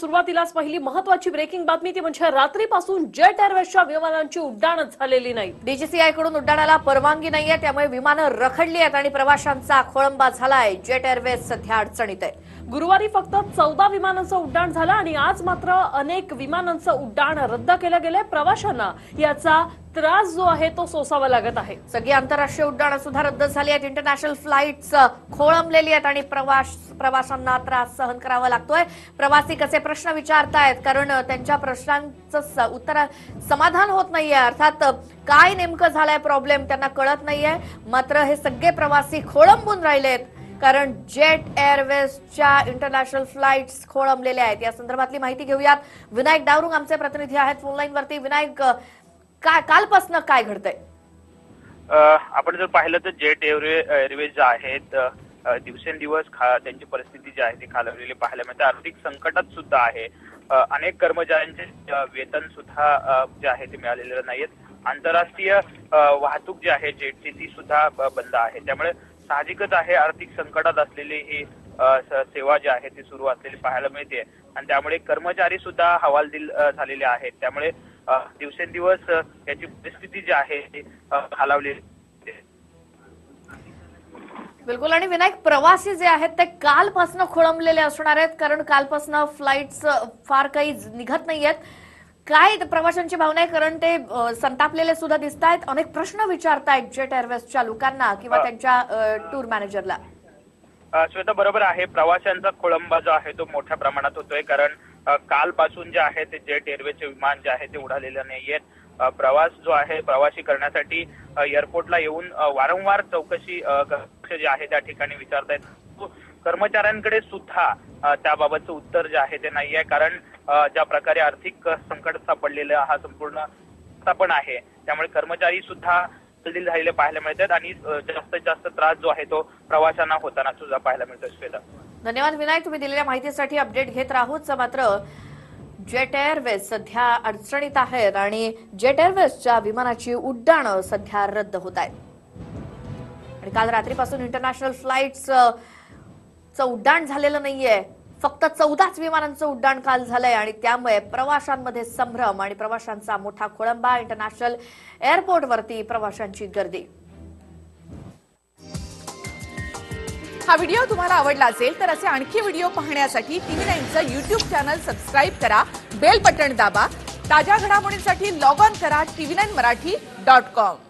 सुरुवातीलाच पहिली महत्वाची ब्रेकिंग बातमी ती म्हणजे रात्रीपासून जेट एअरवेजच्या विमानांची उड्डाणच झालेली नाही. डीजीसीआयकडून उड्डाणाला परवानगी नाहीये त्यामुळे विमानं रखडली आहेत आणि प्रवाशांचा खोळंबा झालाय. जेट एअरवेज सध्या अडचणीत आहे. गुरुवारी फक्त चौदा विमानांचं उड्डाण झालं आणि आज मात्र अनेक विमानांचं उड्डाण रद्द केलं गेलंय. प्रवाशांना याचा त्रास जो आहे तो सोसावा लागत आहे. सगळी आंतरराष्ट्रीय उड्डाणं सुद्धा रद्द झाली आहेत इंटरनॅशनल फ्लाईट्स खोळंबलेली आहेत आणि प्रवास प्रवाशांना त्रास सहन करावा लागतोय. प्रवासी कसे प्रश्न विचारतायत? कारण त्यांच्या प्रश्नांचं स- उत्तर समाधान होत नाहीये. अर्थात काय नेमकं झालंय प्रॉब्लेम त्यांना कळत नाहीये. मात्र हे सगळे प्रवासी खोळंबून राहिलेत. कारण जेट एअरवेजच्या इंटरनॅशनल फ्लाईट्स खोळंबलेल्या आहेत. या संदर्भातली माहिती घेऊयात. विनायक डावरुंग आमचे प्रतिनिधी आहेत. फोनलाईन वरती विनायक काय कालपासून काय घडतंय? आपण जर पाहिलं तर जेट एअरवे एअरवेज जे आहेत दिवसेंदिवस खा त्यांची परिस्थिती जी आहे ती खालवलेली पाहायला मिळते. आर्थिक संकटात सुद्धा आहे. अनेक कर्मचाऱ्यांचे वेतन सुद्धा जे आहे ते मिळालेले नाहीत आंतरराष्ट्रीय वाहतूक जी आहे जेटची ती सुद्धा बंद आहे. त्यामुळे साहजिकच आहे आर्थिक संकटात असलेली ही सेवा जी आहे ती सुरू असलेली पाहायला मिळते आणि त्यामुळे कर्मचारी सुद्धा हवालदिल झालेले आहेत. त्यामुळे दिवसेंदिवस याची परिस्थिती जी आहे ती खालावली बिलकुल. आणि विनायक प्रवासी जे आहेत ते कालपासनं खोळंबलेले असणार आहेत कारण कालपासनं फ्लाईट्स फार काही निघत नाहीयेत. काय प्रवाशांची भावना आहे? कारण ते संतापलेले सुद्धा दिसत आहेत अनेक प्रश्न विचारतायत जेट एअरवेजच्या लोकांना किंवा. त्यांच्या टूर मॅनेजरला श्वेता बरोबर आहे. प्रवाशांचा खोळंबा जो आहे तो मोठ्या प्रमाणात होतोय. कारण कालपासून जे आहे ते जेट एअरवेचे विमान जे आहे ते उडालेलं नाहीयेत प्रवास जो आहे प्रवासी करण्यासाठी एअरपोर्टला येऊन वारंवार चौकशी कक्ष जे आहे त्या ठिकाणी विचारतायत. कर्मचाऱ्यांकडे सुद्धा त्याबाबतचं उत्तर जे आहे ते नाही आहे कारण ज्या प्रकारे आर्थिक संकट सापडलेलं हा संपूर्ण पण आहे त्यामुळे कर्मचारी सुद्धा हल्ली झालेले पाहायला मिळतात आणि जास्तीत जास्त त्रास जो आहे तो प्रवाशांना होताना सुद्धा पाहायला मिळतो श्वेता धन्यवाद विनायक तुम्ही दिलेल्या माहितीसाठी अपडेट घेत राहूच मात्र जेट एअरवेज सध्या अडचणीत आहेत आणि जेट एअरवेजच्या विमानाची उड्डाणं सध्या रद्द होत आहेत. आणि काल रात्रीपासून इंटरनॅशनल फ्लाईट्स उड्डाण झालेलं नाहीये. फक्त चौदाच विमानांचं उड्डाण काल झालंय आणि त्यामुळे प्रवाशांमध्ये संभ्रम आणि प्रवाशांचा मोठा खोळंबा इंटरनॅशनल एअरपोर्टवरती प्रवाशांची गर्दी. हा व्हिडिओ तुम्हाला आवडला असेल तर असे आणखी व्हिडिओ पाहण्यासाठी टीव्ही नाईनचं युट्यूब चॅनल सबस्क्राईब करा बेल बटन दाबा ताज्या घडामोडींसाठी लॉग ऑन करा TV nine Marathi dot com